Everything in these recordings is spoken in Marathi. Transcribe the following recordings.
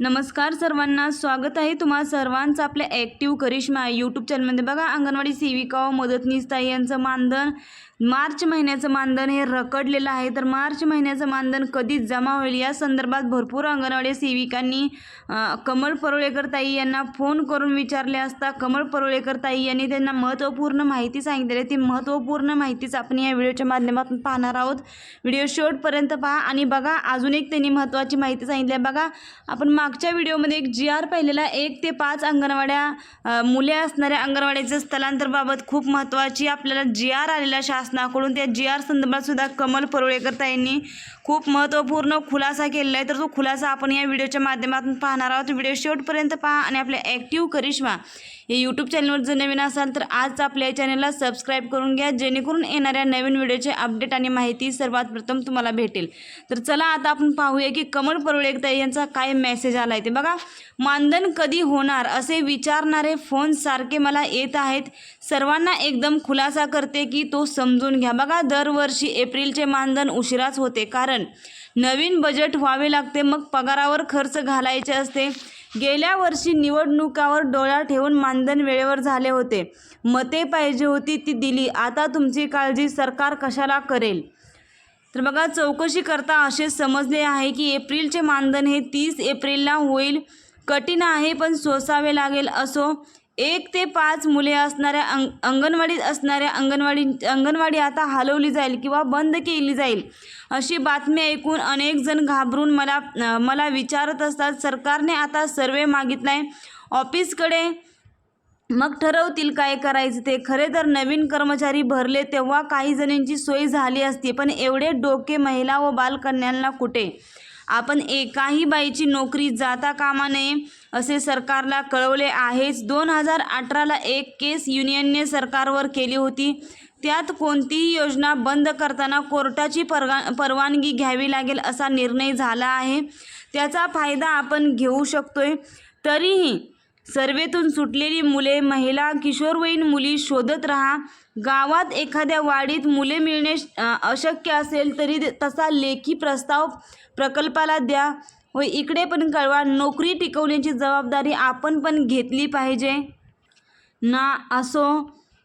नमस्कार सर्वांना स्वागत आहे तुम्हा सर्वांचं आपल्या ॲक्टिव्ह करिश्मा यूट्यूब चॅनलमध्ये बघा अंगणवाडी सेविका व मदतनीस ताई यांचं मानधन मार्च महिन्याचं मानधन हे रखडलेलं आहे. तर मार्च महिन्याचं मानधन कधीच जमा होईल? या संदर्भात भरपूर अंगणवाडी सेविकांनी कमल कमळ ताई यांना फोन करून विचारले असता कमळ परोळेकर ताई यांनी त्यांना महत्त्वपूर्ण माहिती सांगितलेली. आहे ती महत्त्वपूर्ण माहितीच आपण या व्हिडिओच्या माध्यमातून पाहणार आहोत. व्हिडिओ शेवटपर्यंत पहा आणि बघा अजून एक त्यांनी महत्त्वाची माहिती सांगितली आहे. बघा आपण मागच्या व्हिडिओमध्ये एक जी आर पाहिलेला एक ते पाच अंगणवाड्या मुले असणाऱ्या अंगणवाड्याचं स्थलांतरबाबत खूप महत्त्वाची आपल्याला जी आर आलेला शासनाकडून त्या जी आर संदर्भात सुद्धा कमल परुळेकर ताईंनी खूप महत्त्वपूर्ण खुलासा केलेला आहे. तर तो खुलासा आपण या व्हिडिओच्या माध्यमातून पाहणार आहोत. व्हिडिओ शेवटपर्यंत पहा आणि आपल्या ॲक्टिव्ह करिश्मा हे यूट्यूब चॅनलवर जर नवीन असाल तर आज आपल्या या चॅनलला सबस्क्राईब करून घ्या. जेणेकरून येणाऱ्या नवीन व्हिडिओचे अपडेट आणि माहिती सर्वात प्रथम तुम्हाला भेटेल. तर चला आता आपण पाहूया की कमल परुळेकर यांचा काय मेसेज आला आहे ते बघा. मानधन कधी होणार असे विचारणारे फोन सारखे मला येत आहेत. सर्वांना एकदम खुलासा करते की तो समजून घ्या. बघा दरवर्षी एप्रिलचे मानधन उशिराच होते. कारण नवीन बजेट व्हावे लागते मग पगारावर खर्च घालायचे असते. गेल्या वर्षी निवडणुकावर डोळा ठेवून मानधन वेळेवर झाले होते. मते पाहिजे होती ती दिली. आता तुमची काळजी सरकार कशाला करेल? तर बघा चौकशी करता असे समजले आहे की एप्रिलचे मानधन हे तीस एप्रिलला होईल. कठीण आहे पण सोसावे लागेल असो एक ते पाच मुले असणाऱ्या अंग अंगणवाडीत असणाऱ्या अंगणवाडी अंगणवाडी आता हलवली जाईल किंवा बंद केली जाईल अशी बातमी ऐकून अनेक जण घाबरून मला मला विचारत असतात सरकारने आता सर्वे मागितला आहे ऑफिसकडे मग ठरवतील काय करायचं ते. खरे तर नवीन कर्मचारी भरले तेव्हा काही जणींची सोय झाली असती पण एवढे डोके महिला व बालकन्यांना कुठे? आपण एकाही बाईची नोकरी जाता कामा नये असे सरकारला कळवले आहेच. दोन हजार अठराला एक केस युनियनने सरकारवर केली होती. त्यात कोणतीही योजना बंद करताना कोर्टाची परगा परवानगी घ्यावी लागेल असा निर्णय झाला आहे. त्याचा फायदा आपण घेऊ शकतोय. तरीही सर्वेतून सुटलेली मुले महिला किशोरवयीन मुली शोधत राहा. गावात एखाद्या वाडीत मुले मिळणे अशक्य असेल तरी तसा लेखी प्रस्ताव प्रकल्पाला द्या. व इकडे पण कळवा नोकरी टिकवण्याची जबाबदारी आपण पण घेतली पाहिजे. ना असो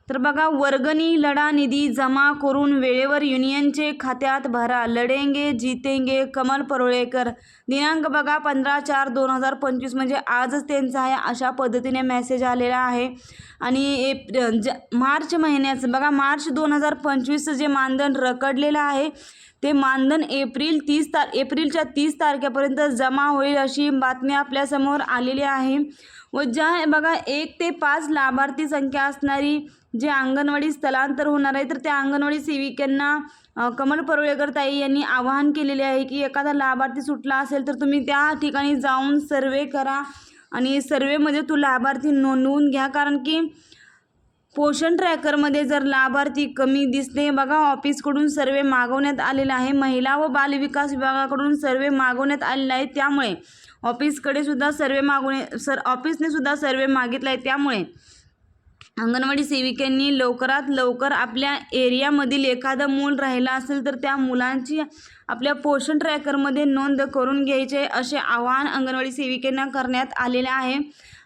तर बघा वर्गणी लढा निधी जमा करून वेळेवर युनियनचे खात्यात भरा. लढेंगे जितेंगे कमल परोळेकर. दिनांक बघा पंधरा चार दोन हजार पंचवीस म्हणजे आजच त्यांचा आहे अशा पद्धतीने मेसेज आलेला आहे. आणि एप ज मार्च महिन्याचं बघा मार्च दोन हजार पंचवीसचं जे मानधन रखडलेलं आहे ते मानधन एप्रिल तीस तार एप्रिलच्या तीस तारखेपर्यंत जमा होईल अशी बातमी आपल्यासमोर आलेली आहे. व ज्या बघा एक ते पाच लाभार्थी संख्या असणारी जे अंगणवाडी स्थलांतर होणार आहे तर त्या अंगणवाडी सेविकांना कमल परुळेकर ताई यांनी आवाहन केलेले आहे की एखादा लाभार्थी सुटला असेल तर तुम्ही त्या ठिकाणी जाऊन सर्वे करा आणि सर्वेमध्ये तू लाभार्थी नोंदवून घ्या. कारण की पोषण ट्रॅकरमध्ये जर लाभार्थी कमी दिसते बघा ऑफिसकडून सर्वे मागवण्यात आलेला आहे. महिला व बालविकास विभागाकडून सर्वे मागवण्यात आलेला आहे. त्यामुळे ऑफिसकडे सुद्धा सर्वे मागवणे सर ऑफिसने सुद्धा सर्वे मागितला आहे त्यामुळे अंगणवाडी सेविकांनी लवकरात लवकर आपल्या एरियामधील एखादं मूल राहिलं असेल तर त्या मुलांची आपल्या पोषण ट्रॅकरमध्ये नोंद करून घ्यायचे असे आवाहन अंगणवाडी सेविकांना करण्यात आलेले आहे.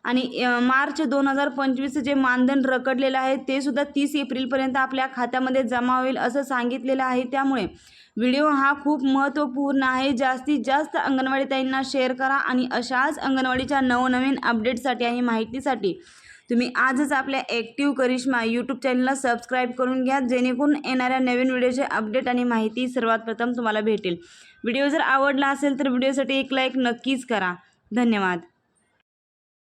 आणि मार्च दोन हजार पंचवीसचं जे मानधन रखडलेलं आहे ते सुद्धा तीस एप्रिलपर्यंत आपल्या खात्यामध्ये जमा होईल असं सांगितलेलं आहे. त्यामुळे व्हिडिओ हा खूप महत्त्वपूर्ण आहे. जास्तीत जास्त अंगणवाडी ताईंना शेअर करा आणि अशाच अंगणवाडीच्या नवनवीन अपडेटसाठी आणि माहितीसाठी तुम्ही आजच आपल्या ॲक्टिव्ह करिश्मा यूट्यूब चॅनलला सबस्क्राईब करून घ्या जेणेकरून येणाऱ्या नवीन व्हिडिओचे अपडेट आणि माहिती सर्वात प्रथम तुम्हाला भेटेल. व्हिडिओ जर आवडला असेल तर व्हिडिओसाठी एक लाईक नक्कीच करा. धन्यवाद.